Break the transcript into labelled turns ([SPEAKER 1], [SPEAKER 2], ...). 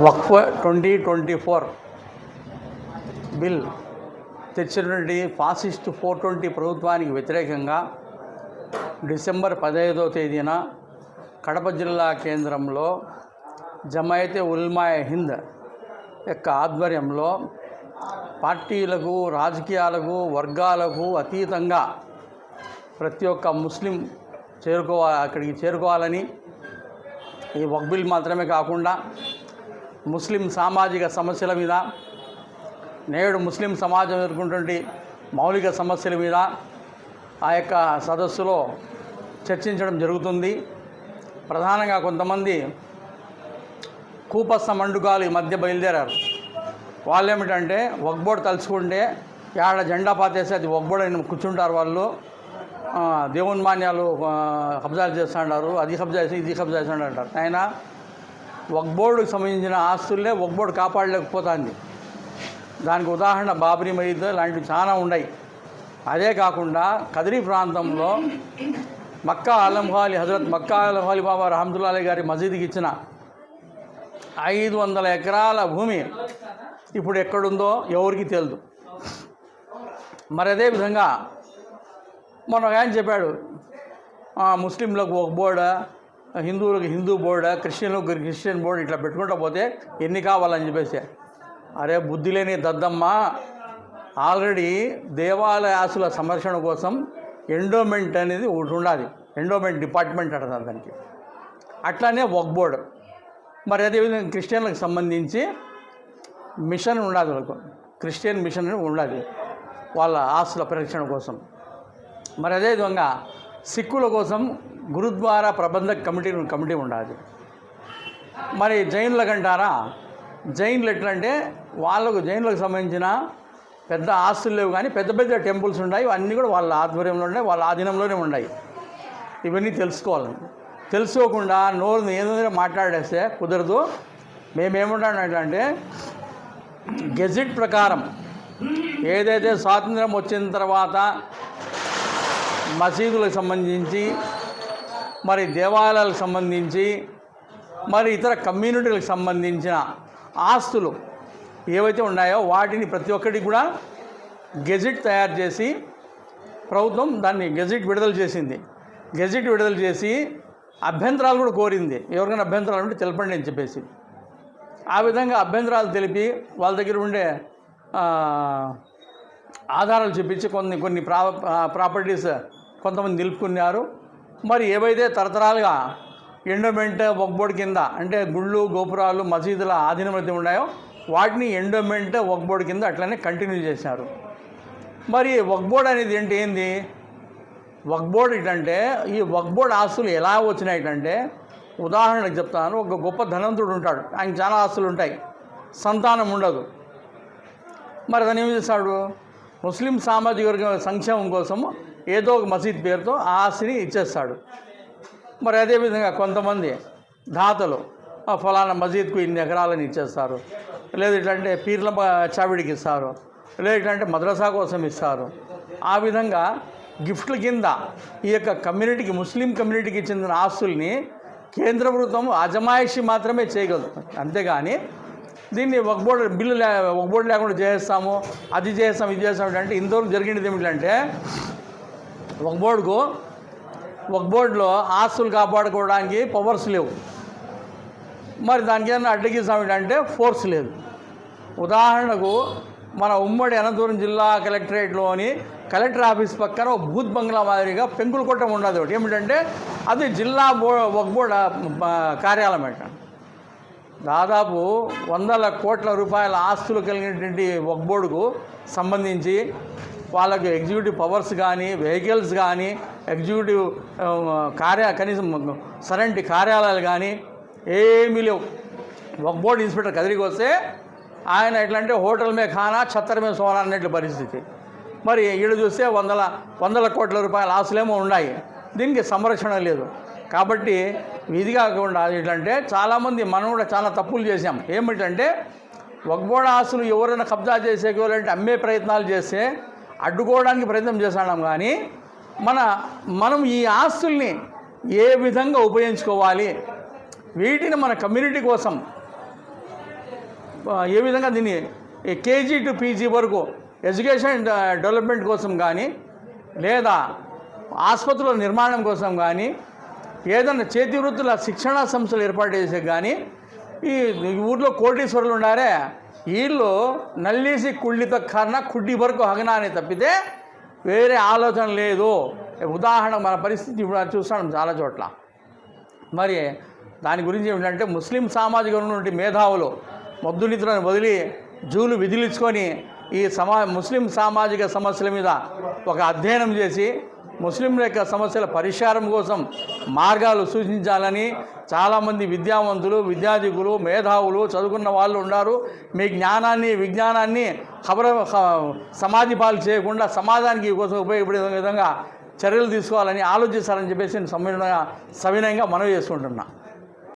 [SPEAKER 1] Waqf twenty twenty four bill తెచ్చినటువంటి fascist four twenty ప్రభుత్వానికి వ్యతిరేకంగా డిసెంబర్ పదహైదో తేదీన కడప జిల్లా కేంద్రంలో జమాయతే ఉల్మాయ హింద్ యొక్క ఆధ్వర్యంలో పార్టీలకు రాజకీయాలకు వర్గాలకు అతీతంగా ప్రతి ఒక్క ముస్లిం చేరుకోవా అక్కడికి చేరుకోవాలని ఈ వక్బిల్ మాత్రమే కాకుండా ముస్లిం సామాజిక సమస్యల మీద నేడు ముస్లిం సమాజం ఎదుర్కొంటువంటి మౌలిక సమస్యల మీద ఆ యొక్క సదస్సులో చర్చించడం జరుగుతుంది. ప్రధానంగా కొంతమంది కూపస్థ మండుగాలు ఈ మధ్య బయలుదేరారు. వాళ్ళు ఏమిటంటే తలుచుకుంటే ఏడ జెండా పాతేసి అది ఒగ్బోడని కూర్చుంటారు వాళ్ళు. దేవున్మాన్యాలు మాన్యాలు కబ్జాలు చేస్తుంటారు అది కబ్జా చేసి ఇది కబ్జా చేస్తుంటారు ఆయన ఆయన వక్బోర్డుకు సంబంధించిన ఆస్తులనే వక్బోర్డు కాపాడలేకపోతుంది. దానికి ఉదాహరణ బాబరీ మసీద్ లాంటివి చాలా ఉన్నాయి. అదే కాకుండా కదిరి ప్రాంతంలో మక్కా ఆలంహాలి హజరత్ మక్కా ఆలంహాలి బాబా రహమదుల్లాలి గారి మసీదుకి ఇచ్చిన ఐదు వందల ఎకరాల భూమి ఇప్పుడు ఎక్కడుందో ఎవరికి తెలియదు మరి అదేవిధంగా మొన్న ఒక ఆయన చెప్పాడు ముస్లింలకు ఒక బోర్డు హిందువులకు హిందూ బోర్డు క్రిస్టియన్లకు క్రిస్టియన్ బోర్డు ఇట్లా పెట్టుకుంటా పోతే ఎన్ని కావాలని చెప్పేసి. అరే బుద్ధి లేని దద్దమ్మ ఆల్రెడీ దేవాలయ ఆస్తుల సంరక్షణ కోసం ఎండోమెంట్ అనేది ఒకటి ఉండాలి. ఎండోమెంట్ డిపార్ట్మెంట్ అంటారు దానికి. అట్లానే వక్ బోర్డు. మరి అదేవిధంగా క్రిస్టియన్లకు సంబంధించి మిషన్ ఉండాలి వాళ్ళకు. క్రిస్టియన్ మిషన్ అని ఉండాలి వాళ్ళ ఆస్తుల పరిరక్షణ కోసం. మరి అదేవిధంగా సిక్కుల కోసం గురుద్వారా ప్రబంధక కమిటీ కమిటీ ఉండాలి. మరి జైన్లకు అంటారా జైన్లు ఎట్లా అంటే వాళ్ళకు జైన్లకు సంబంధించిన పెద్ద ఆస్తులు లేవు కానీ పెద్ద పెద్ద టెంపుల్స్ ఉన్నాయి అన్నీ కూడా వాళ్ళ ఆధ్వర్యంలో ఉన్నాయి వాళ్ళ ఆధీనంలోనే ఉన్నాయి. ఇవన్నీ తెలుసుకోవాలి. తెలుసుకోకుండా నోరు ఏదైనా మాట్లాడేస్తే కుదరదు. మేమేమంటామంటే గెజిట్ ప్రకారం ఏదైతే స్వాతంత్రం వచ్చిన తర్వాత మసీదులకు సంబంధించి మరి దేవాలయాలకు సంబంధించి మరి ఇతర కమ్యూనిటీలకు సంబంధించిన ఆస్తులు ఏవైతే ఉన్నాయో వాటిని ప్రతి ఒక్కటి కూడా గెజిట్ తయారు చేసి ప్రభుత్వం దాన్ని గెజిట్ విడుదల చేసింది. గెజిట్ విడుదల చేసి అభ్యంతరాలు కూడా కోరింది. ఎవరికైనా అభ్యంతరాలు ఉంటే తెలపండి అని చెప్పేసి. ఆ విధంగా అభ్యంతరాలు తెలిపి వాళ్ళ దగ్గర ఉండే ఆధారాలు చూపించి కొన్ని కొన్ని ప్రా ప్రాపర్టీస్ కొంతమంది నిలుపుకున్నారు. మరి ఏవైతే తరతరాలుగా ఎండోమెంట్ వక్బోర్డ్ కింద అంటే గుళ్ళు గోపురాలు మసీదుల ఆధీనమైతే ఉన్నాయో వాటిని ఎండోమెంట్ వక్బోర్డ్ కింద అట్లనే కంటిన్యూ చేశారు. మరి వక్బోర్డ్ అనేది ఏంటి ఏంది? వక్బోర్డ్ ఏంటంటే ఈ వక్బోర్డ్ ఆస్తులు ఎలా వచ్చినాయంటే ఉదాహరణకు చెప్తాను. ఒక గొప్ప ధనవంతుడు ఉంటాడు. ఆయన చాలా ఆస్తులు ఉంటాయి. సంతానం ఉండదు. మరి అతను ఏం చేస్తాడు? ముస్లిం సామాజిక వర్గ సంక్షేమం కోసం ఏదో ఒక మసీద్ పేరుతో ఆ ఆస్తిని ఇచ్చేస్తాడు. మరి అదేవిధంగా కొంతమంది దాతలు ఫలానా మసీద్కు ఇన్ని ఎకరాలని ఇచ్చేస్తారు. లేదు ఇట్లంటే పీర్ల చావిడికి ఇస్తారు. లేదు ఇట్లంటే మద్రసా కోసం ఇస్తారు. ఆ విధంగా గిఫ్ట్ల కింద ఈ యొక్క కమ్యూనిటీకి ముస్లిం కమ్యూనిటీకి చెందిన ఆస్తుల్ని కేంద్ర ప్రభుత్వం అజమాయిషి మాత్రమే చేయగలుగుతుంది. అంతేగాని దీన్ని ఒక బోర్డు బిల్లు లే ఒక బోర్డు లేకుండా చేస్తాము అది చేస్తాం ఇది చేస్తాం అంటే ఇంతవరకు జరిగినది ఏమిటంటే ఒక బోర్డుకు ఒక బోర్డులో ఆస్తులు కాపాడుకోవడానికి పవర్స్ లేవు. మరి దానికి ఏదైనా అడ్డగిస్తాం అంటే ఫోర్స్ లేదు. ఉదాహరణకు మన ఉమ్మడి అనంతపురం జిల్లా కలెక్టరేట్లోని కలెక్టర్ ఆఫీస్ పక్కన ఒక బూత్ బంగ్లా మాదిరిగా పెంకుల కొట్టం ఉండదు ఒకటి. ఏమిటంటే అది జిల్లా బో ఒక బోర్డు కార్యాలయం అంట. దాదాపు వందల కోట్ల రూపాయల ఆస్తులు కలిగినటువంటి వక్బోర్డుకు సంబంధించి వాళ్ళకి ఎగ్జిక్యూటివ్ పవర్స్ కానీ వెహికల్స్ కానీ ఎగ్జిక్యూటివ్ కార్య కనీసం సరంటి కార్యాలయాలు కానీ ఏమీ లేవు. వక్బోర్డ్ ఇన్స్పెక్టర్ కదిరికి వస్తే ఆయన ఎట్లా అంటే హోటల్ మే ఖానా ఛత్తర్ మే సోనా అన్నట్లు పరిస్థితి. మరి ఈడ చూస్తే వందల వందల కోట్ల రూపాయల ఆస్తులేమో ఉన్నాయి. దీనికి సంరక్షణ లేదు. కాబట్టి ఇది కాకుండా ఏంటంటే చాలామంది మనం కూడా చాలా తప్పులు చేసాం ఏమిటంటే వగ్బోడ ఆస్తులు ఎవరైనా కబ్జా చేసేకోవాలంటే అమ్మే ప్రయత్నాలు చేస్తే అడ్డుకోవడానికి ప్రయత్నం చేస్తున్నాం కానీ మన మనం ఈ ఆస్తుల్ని ఏ విధంగా ఉపయోగించుకోవాలి? వీటిని మన కమ్యూనిటీ కోసం ఏ విధంగా దీన్ని కేజీ టు పీజీ వరకు ఎడ్యుకేషన్ డెవలప్మెంట్ కోసం కానీ లేదా ఆసుపత్రుల నిర్మాణం కోసం కానీ ఏదైనా చేతి వృత్తుల శిక్షణా సంస్థలు ఏర్పాటు చేసే కానీ ఈ ఊర్లో కోటీశ్వరులు ఉన్నారే వీళ్ళు నల్లేసి కుళ్ళిత కర్ణ కుడ్డి వరకు హగనా అని తప్పితే వేరే ఆలోచన లేదు. ఉదాహరణ మన పరిస్థితి ఇప్పుడు చూస్తున్నాం చాలా చోట్ల. మరి దాని గురించి ఏమిటంటే ముస్లిం సామాజిక ఉన్నటువంటి మేధావులు మొద్దు నిద్రను వదిలి జూలు విధిలించుకొని ఈ సమా ముస్లిం సామాజిక సమస్యల మీద ఒక అధ్యయనం చేసి ముస్లింల యొక్క సమస్యల పరిష్కారం కోసం మార్గాలు సూచించాలని చాలామంది విద్యావంతులు విద్యాధికులు మేధావులు చదువుకున్న వాళ్ళు ఉన్నారు. మీ జ్ఞానాన్ని విజ్ఞానాన్ని ఖబర సమాధి పాలు చేయకుండా సమాజానికి కోసం ఉపయోగపడే విధంగా చర్యలు తీసుకోవాలని ఆలోచిస్తారని చెప్పేసి నేను సవినయంగా సవినయంగా మనవి చేసుకుంటున్నా